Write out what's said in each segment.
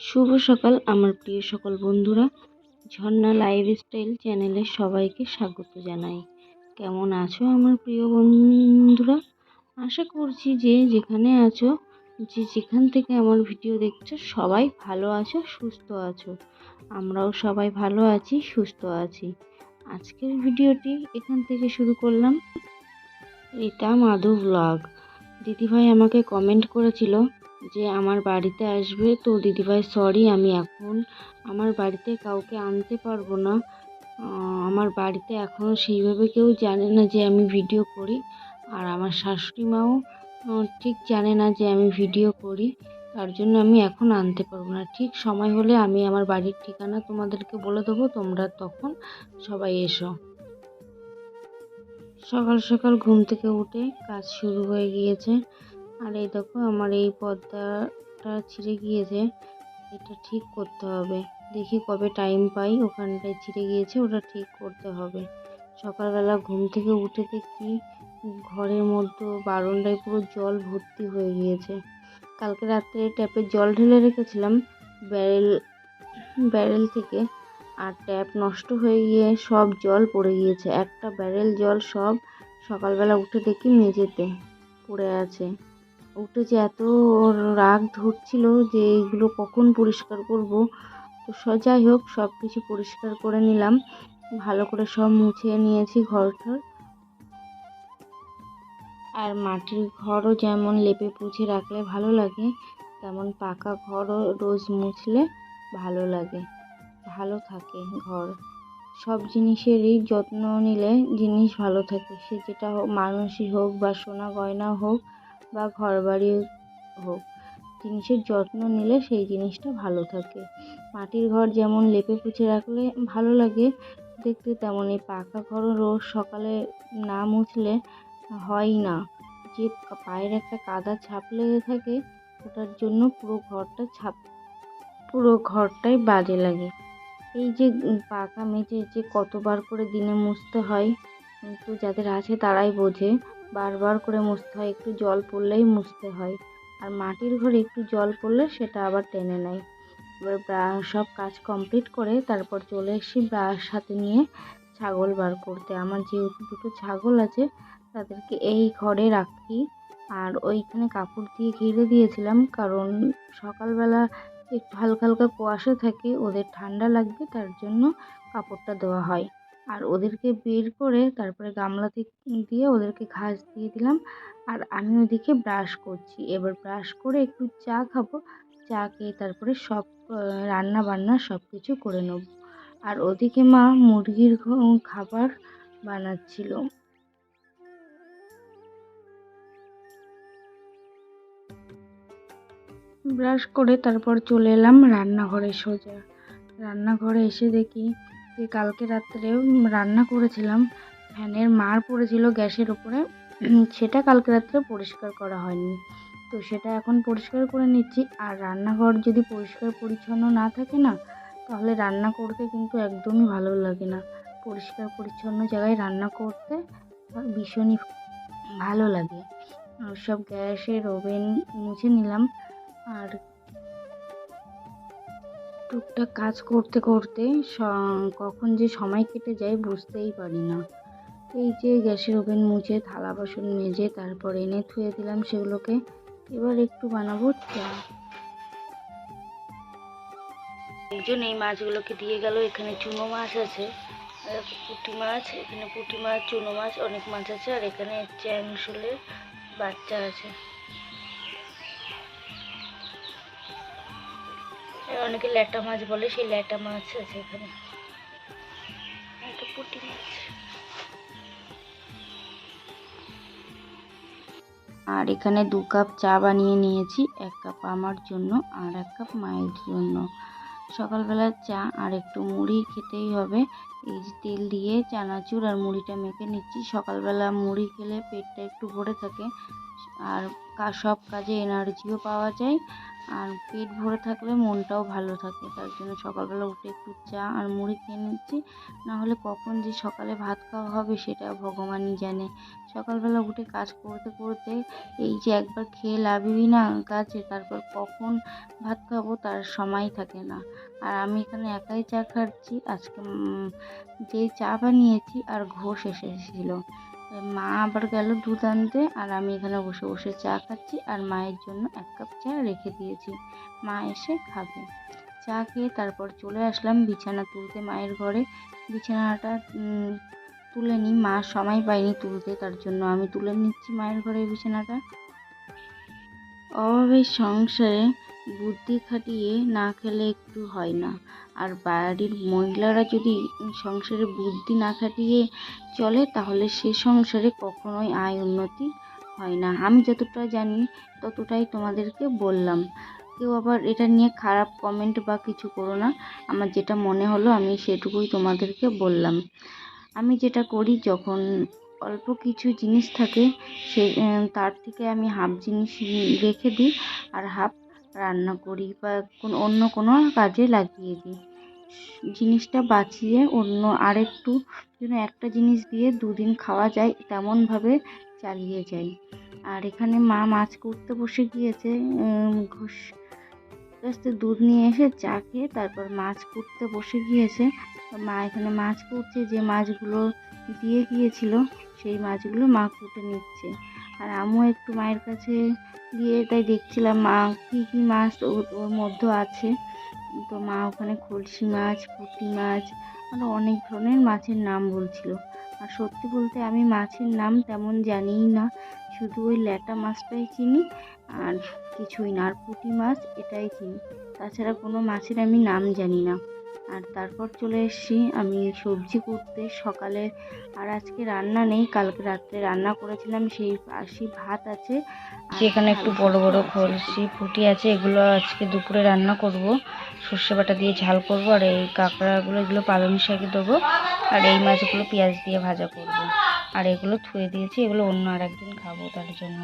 শুভ সকাল, আমার প্রিয় সকল বন্ধুরা। ঝর্ণা লাইফস্টাইল চ্যানেলে সবাইকে স্বাগত জানাই। কেমন আছো আমার প্রিয় বন্ধুরা? আশা করছি যে যেখানে আছো, যে যেখান থেকে আমার ভিডিও দেখছ, সবাই ভালো আছো, সুস্থ আছো। আমরাও সবাই ভালো আছি, সুস্থ আছি। আজকের ভিডিওটি এখান থেকে শুরু করলাম। রীতা মাধু ব্লগ দিদিভাই আমাকে কমেন্ট করেছিল যে আমার বাড়িতে আসবে, তো দিদিভাই সরি আমি এখন আমার বাড়িতে কাউকে আনতে পারব না। আমার বাড়িতে এখনও সেইভাবে কেউ জানে না যে আমি ভিডিও করি। আর আমার শাশুড়ি মাও ঠিক জানে না যে আমি ভিডিও করি। তার জন্য আমি এখন আনতে পারব না। ঠিক সময় হলে আমি আমার বাড়ির ঠিকানা তোমাদেরকে বলে দেবো। তোমরা তখন সবাই এসো। সকাল সকাল ঘুম থেকে উঠে কাজ শুরু হয়ে গিয়েছে। আর এই দেখো আমার এই পর্দাটা ছিঁড়ে গিয়েছে। এটা ঠিক করতে হবে। দেখি কবে টাইম পাই। ওখানটায় ছিঁড়ে গিয়েছে, ওটা ঠিক করতে হবে। সকালবেলা ঘুম থেকে উঠে দেখি ঘরের মধ্যে বারণটায় পুরো জল ভর্তি হয়ে গিয়েছে। কালকে রাত্রে ট্যাপের জল ঢেলে রেখেছিলাম, ব্যারেল ব্যারেল থেকে, আর ট্যাপ নষ্ট হয়ে গিয়ে সব জল পড়ে গিয়েছে। একটা ব্যারেল জল সব সকালবেলা উঠে দেখি মেঝেতে পড়ে আছে। উঠে যে এত রাগ ধরছিল যে এইগুলো কখন পরিষ্কার করব? তো যাই হোক সব কিছু পরিষ্কার করে নিলাম। ভালো করে সব মুছে নিয়েছি ঘরটার। আর মাটির ঘরও যেমন লেপে পুছে রাখলে ভালো লাগে, তেমন পাকা ঘরও রোজ মুছলে ভালো লাগে। ভালো থাকে ঘর। সব জিনিসেরই যত্ন নিলে জিনিস ভালো থাকে। সে যেটা হোক, মানুষই হোক বা সোনা গয়না হোক বা ঘরবাড়ি হোক, জিনিসের যত্ন নিলে সেই জিনিসটা ভালো থাকে। মাটির ঘর যেমন লেপে পুছে রাখলে ভালো লাগে, দেখতে তেমনই পাকা ঘরও রোজ সকালে না মুছলে হয় না। যে পায়ের একটা কাদা ছাপ লেগে থাকে, ওটার জন্য পুরো ঘরটা ছাপ, পুরো ঘরটাই বাজে লাগে। এই যে পাকা মেঝে যে কতবার করে দিনে মুছতে হয় কিন্তু যাদের আছে তারাই বোঝে। বারবার করে মুছতে হয়, একটু জল পড়লেই মুছতে হয়। আর মাটির ঘরে একটু জল পড়লে সেটা আবার টেনে নেয়। এবার সব কাজ কমপ্লিট করে তারপর চলে এসেছি ব্রাশ হাতে নিয়ে ছাগল বার করতে। আমার যেহেতু দুটো ছাগল আছে, তাদেরকে এই ঘরে রাখি। আর ওইখানে কাপড় দিয়ে ঘিরে দিয়েছিলাম, কারণ সকালবেলা একটু হালকা হালকা কুয়াশা থাকে, ওদের ঠান্ডা লাগবে, তার জন্য কাপড়টা দেওয়া হয়। আর ওদেরকে বের করে তারপরে গামলাতে দিয়ে ওদেরকে ঘাস দিয়ে দিলাম। আর আমি ওদিকে ব্রাশ করছি। এবার ব্রাশ করে একটু চা খাব। চা খেয়ে তারপরে সব রান্না বান্না সব কিছু করে নেব। আর ওদিকে মা মুরগির খাবার বানাচ্ছিল। ব্রাশ করে তারপর চলে এলাম রান্নাঘরে সোজা। রান্নাঘরে এসে দেখি যে কালকে রাত্রে রান্না করেছিলাম, ফ্যানের মার পড়েছিল গ্যাসের উপরে, সেটা কালকে রাত্রে পরিষ্কার করা হয়নি। তো সেটা এখন পরিষ্কার করে নিচ্ছি, আর রান্নাঘর যদি পরিষ্কার পরিচ্ছন্ন না থাকে না, তাহলে রান্না করতে কিন্তু একদমই ভালো লাগে না। পরিষ্কার পরিচ্ছন্ন জায়গায় রান্না করতে ভীষণই ভালো লাগে। সব গ্যাসের ওভেন মুছে নিলাম, আর টুকটাক কাজ করতে করতে কখন যে সময় কেটে যায় বুঝতেই পারি না। এই যে গ্যাসের ওভেন মুছে, থালা বাসন মেজে, তারপর এনে থুয়ে দিলাম সেগুলোকে। এবার একটু বানাবো চা। একজন এই মাছগুলোকে দিয়ে গেল, এখানে চুনো মাছ আছে পুঁটি মাছ, এখানে পুঁটি মাছ, চুনো মাছ, অনেক মাছ আছে, আর এখানে চ্যাং শুলের বাচ্চা আছে। অনেকে ল্যাটা মাছ বলে, সেই ল্যাটা মাছ আছে এখানে। আর এখানে দু কাপ চা বানিয়ে নিয়েছি, এক কাপ আমার জন্য আর এক কাপ মায়ের জন্য। সকালবেলার চা আর একটু মুড়ি খেতেই হবে। এই যে তেল দিয়ে চানাচুর আর মুড়িটা মেখে নিচ্ছি। সকালবেলা মুড়ি খেলে পেটটা একটু ভরে থাকে। আর সব কাজে এনার্জিও পাওয়া যায়। আর পেট ভরে থাকলে মনটাও ভালো থাকে, তার জন্য সকালবেলা উঠে একটু চা আর মুড়ি খেয়ে নিচ্ছি। না হলে কখন যে সকালে ভাত খাওয়া হবে সেটা ভগবানই জানে। সকালবেলা উঠে কাজ করতে করতে এই যে একবার খেয়ে লাভই না কাজে তারপর কখন ভাত খাব তার সময় থাকে না। আর আমি এখানে একাই চা খাচ্ছি, আজকে যেই চা বানিয়েছি আর ঘোষ এসেছিল। মা আবার গেল দুধ আনতে আর আমি এখানে বসে বসে চা খাচ্ছি আর মায়ের জন্য এক কাপ চা রেখে দিয়েছি। মা এসে খাবে। চা খেয়ে তারপর চলে আসলাম বিছানা তুলতে মায়ের ঘরে। বিছানাটা তুলে নিই মা সময় পায়নি তুলতে, তার জন্য আমি তুলে নিচ্ছি মায়ের ঘরে বিছানাটা। অভাবের সংসারে বুদ্ধি খাটিয়ে না খেলে একটু হয় না। আর বাড়ির মহিলারা যদি সংসারে বুদ্ধি না খাটিয়ে চলে, তাহলে সে সংসারে কখনোই আয় উন্নতি হয় না। আমি যতটা জানি, ততটাই তোমাদেরকে বললাম। কেউ আবার এটা নিয়ে খারাপ কমেন্ট বা কিছু করো না। আমার যেটা মনে হলো, আমি সেটুকুই তোমাদেরকে বললাম। আমি যেটা করি, যখন অল্প কিছু জিনিস থাকে, সে তার থেকে আমি হাফ জিনিস রেখে দিই। আর হাফ রান্না করি বা কোনো, অন্য কোনো কাজে লাগিয়ে দিই। জিনিসটা বাঁচিয়ে অন্য আরেকটু যেন একটা জিনিস দিয়ে দুদিন খাওয়া যায়, তেমনভাবে চালিয়ে যাই। আর এখানে মা মাছ করতে বসে গিয়েছে ঘুষ কাছে দুধ নিয়ে এসে চা খেয়ে তারপর মাছ কুটতে বসে গিয়েছে। মা এখানে মাছ কুটছে যে মাছগুলো দিয়ে গিয়েছিল, সেই মাছগুলো মা কুটে নিচ্ছে। আর আমিও একটু মায়ের কাছে গিয়ে তাই দেখছিলাম মা, কী কী মাছ ওর মধ্যে আছে। তো মা ওখানে কলসি মাছ, পুঁটি মাছ আরও অনেক ধরনের মাছের নাম বলছিল। আর সত্যি বলতে আমি মাছের নাম তেমন জানিই না, শুধু ওই ল্যাটা মাছটাই চিনি আর কিছুই না। আর পুঁটি মাছ এটাই চিনি। তাছাড়া কোনো মাছের আমি নাম জানি না। আর তারপর চলে এসেছি আমি সবজি করতে। সকালে আর আজকে রান্না নেই কালকে রাত্রে রান্না করেছিলাম সেই বাসি ভাত আছে সেখানে একটু বড় বড়। খলসি ফুটি আছে এগুলো আজকে দুপুরে রান্না করব। সর্ষে বাটা দিয়ে ঝাল করব আর এই কাঁকড়াগুলো এগুলো পালং শাকে দেবো। আর এই মাছগুলো পেঁয়াজ দিয়ে ভাজা করব। আর এগুলো থুয়ে দিয়েছি এগুলো অন্য আর একদিন খাব তার জন্য।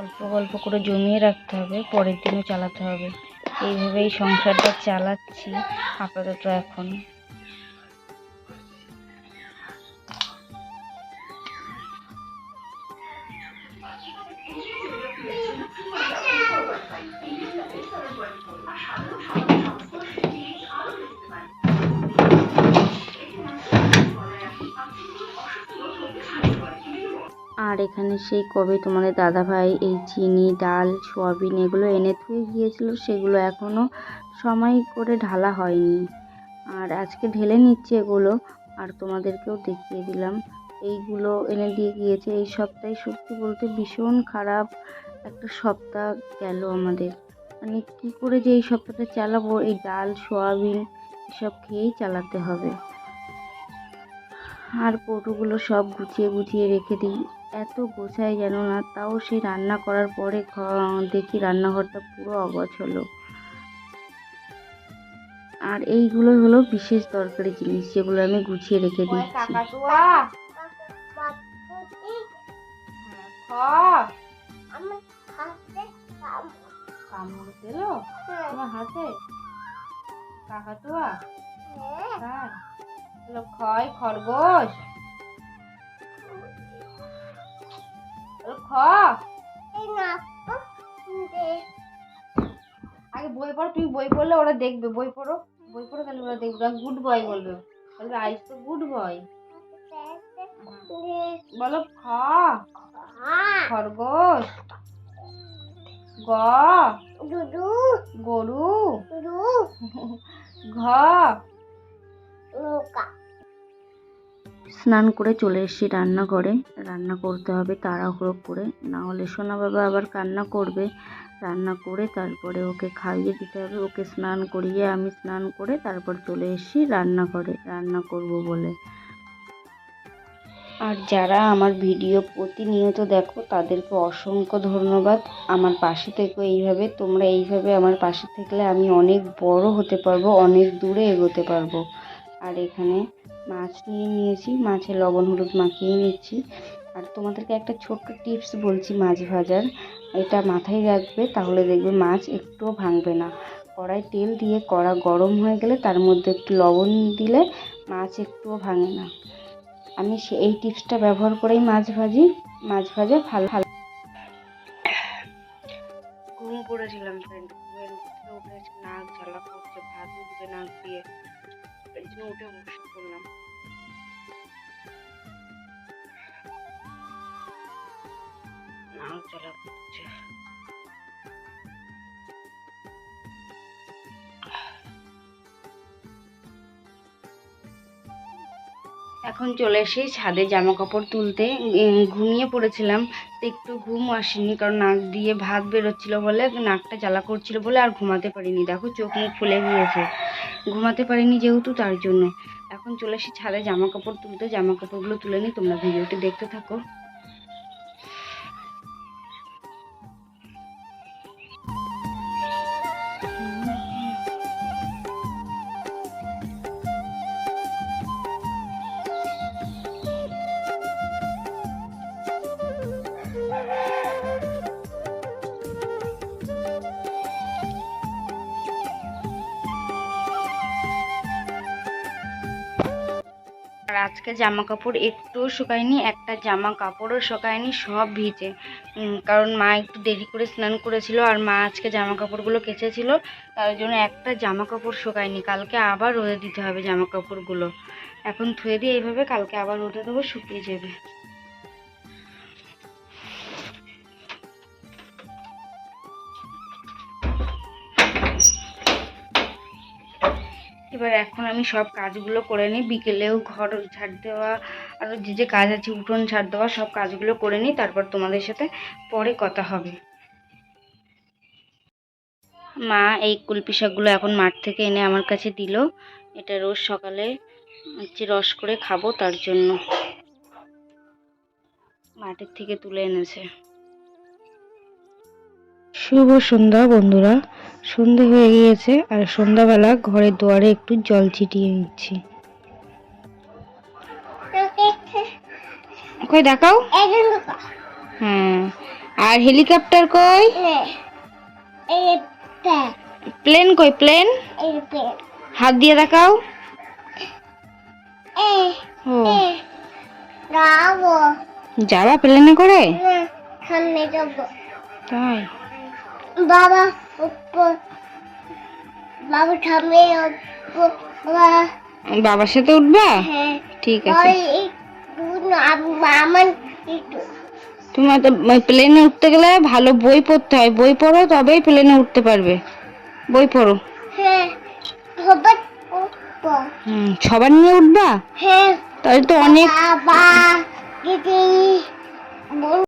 অল্প অল্প করে জমিয়ে রাখতে হবে পরের দিনও চালাতে হবে। এইভাবেই সংসারটা চালাচ্ছি আপাতত এখন আর এখানে সেই কবে তোমাদের দাদাভাই এই চিনি, ডাল, সোয়াবিন এগুলো এনে থুয়ে গিয়েছিল, সেগুলো এখনও সময় করে ঢালা হয়নি। আর আজকে ঢেলে নিচ্ছে এগুলো, আর তোমাদেরকেও দেখিয়ে দিলাম। এইগুলো এনে দিয়ে গিয়েছে। এই সপ্তাহে সত্যি বলতে ভীষণ খারাপ একটা সপ্তাহ গেল আমাদের। মানে কী করে যে এই সপ্তাহটা চালাবো? এই ডাল, সোয়াবিন এসব খেয়েই চালাতে হবে। আর কৌটোগুলো সব গুছিয়ে গুছিয়ে রেখে দিই। এত গোছাই যেন না তাও সেই রান্না করার পরে ঘ- দেখি রান্নাঘরটা পুরো অগোছালো। আর এইগুলো হলো বিশেষ দরকারি জিনিস যেগুলো আমি গুছিয়ে রেখে দিচ্ছি কামড় দিল? তোমার হাতে কাকাতুয়া খয় খরগোশ। খ আগে বই পড়ো তুমি বই পড়লে ওরা দেখবে। বই পড়ো বই পড়ো তাহলে ওরা দেখবে। গুড বয় বলবে। বলবে আইস তো গুড বয় বলো খ। খরগোশ। গ। গরু। ঘ। স্নান করে চলে এসেছি রান্নাঘরে। রান্না করতে হবে তাড়াহুড়ো করে। না হলে সোনা বাবা আবার কান্না করবে। রান্না করে তারপরে ওকে খাইয়ে দিতে হবে। ওকে স্নান করিয়ে আমি স্নান করে তারপর চলে এসেছি রান্নাঘরে। রান্না করব বলে। আর যারা আমার ভিডিও প্রতিনিয়ত দেখো, তাদেরকে অসংখ্য ধন্যবাদ। আমার পাশে থেকে এইভাবে। তোমরা এইভাবে আমার পাশে থাকলে আমি অনেক বড় হতে পারব, অনেক দূরে এগোতে পারব। আর এখানে মাছ নিয়ে নিয়েছি মাছে লবণ হলুদ মাখিয়ে নিচ্ছি। আর তোমাদেরকে একটা ছোট্ট টিপস বলছি মাছ ভাজার, এটা মাথায় রাখবে তাহলে দেখবে মাছ একটুও ভাঙবে না। কড়াই তেল দিয়ে কড়া গরম হয়ে গেলে তার মধ্যে একটু লবণ দিলে মাছ একটুও ভাঙে না। আমি সে, এই টিপসটা ব্যবহার করেই মাছ ভাজি, মাছ ভাজা ভালো ভালো এখন চলে এসে ছাদে জামা কাপড় তুলতে ঘুমিয়ে পড়েছিলাম। একটু ঘুম আসেনি, কারণ নাক দিয়ে ভাত বেরোচ্ছিল বলে, নাকটা জ্বালা করছিল বলে আর ঘুমাতে পারিনি। দেখো চোখ মুখ ফুলে গিয়েছে। ঘুমাতে পারিনি যেহেতু, তার জন্য। এখন চলে এসে ছাদে জামা কাপড় তুলতে জামা কাপড়গুলো তুলে নিই। তোমরা ভিডিওটি দেখতে থাকো। আজকে জামা কাপড় একটুও শুকায়নি, একটা জামা কাপড়ও শুকায়নি, সব ভিজে। কারণ মা একটু দেরি করে স্নান করেছিল আর মা আজকে জামা কাপড়গুলো কেচেছিল, তার জন্য একটা জামা কাপড় শুকায়নি। কালকে আবার রোদে দিতে হবে জামা কাপড়গুলো এখন ধুয়ে দিয়ে এইভাবে কালকে আবার রোদে দেবো, শুকিয়ে যাবে। এবার এখন আমি সব কাজগুলো করে নিই। বিকেলেও ঘর ঝাড় দেওয়া, আর যে যে কাজ আছে, উঠোন ঝাড় দেওয়া, সব কাজগুলো করে নিই। তারপর তোমাদের সাথে পরে কথা হবে। মা এই কুলপি শাকগুলো এখন মাঠ থেকে এনে আমার কাছে দিল। এটা রোজ সকালে হচ্ছে রস করে খাব, তার জন্য। মাঠের থেকে তুলে এনেছে। শুভ সন্ধ্যা বন্ধুরা। সন্ধে হয়ে গিয়েছে আর সন্ধ্যাবেলা ঘরের দুয়ারে একটু জল ছিটিয়ে নিচ্ছি। কই দেখাও। হ্যাঁ। আর হেলিকপ্টার কই? প্লেন কই প্লেন? হাত দিয়ে দেখাও। ও। যাবা প্লেনে করে? তাই? বাবা বাবা বাবার সাথে উঠবা? হ্যাঁ। ঠিক আছে। তোমার তো প্লেনে উঠতে গেলে ভালো বই পড়তে হয়। বই পড়ো তবেই প্লেনে উঠতে পারবে। বই পড়ো। হ্যাঁ সবার নিয়ে উঠবা? হ্যাঁ। তাহলে তো অনেক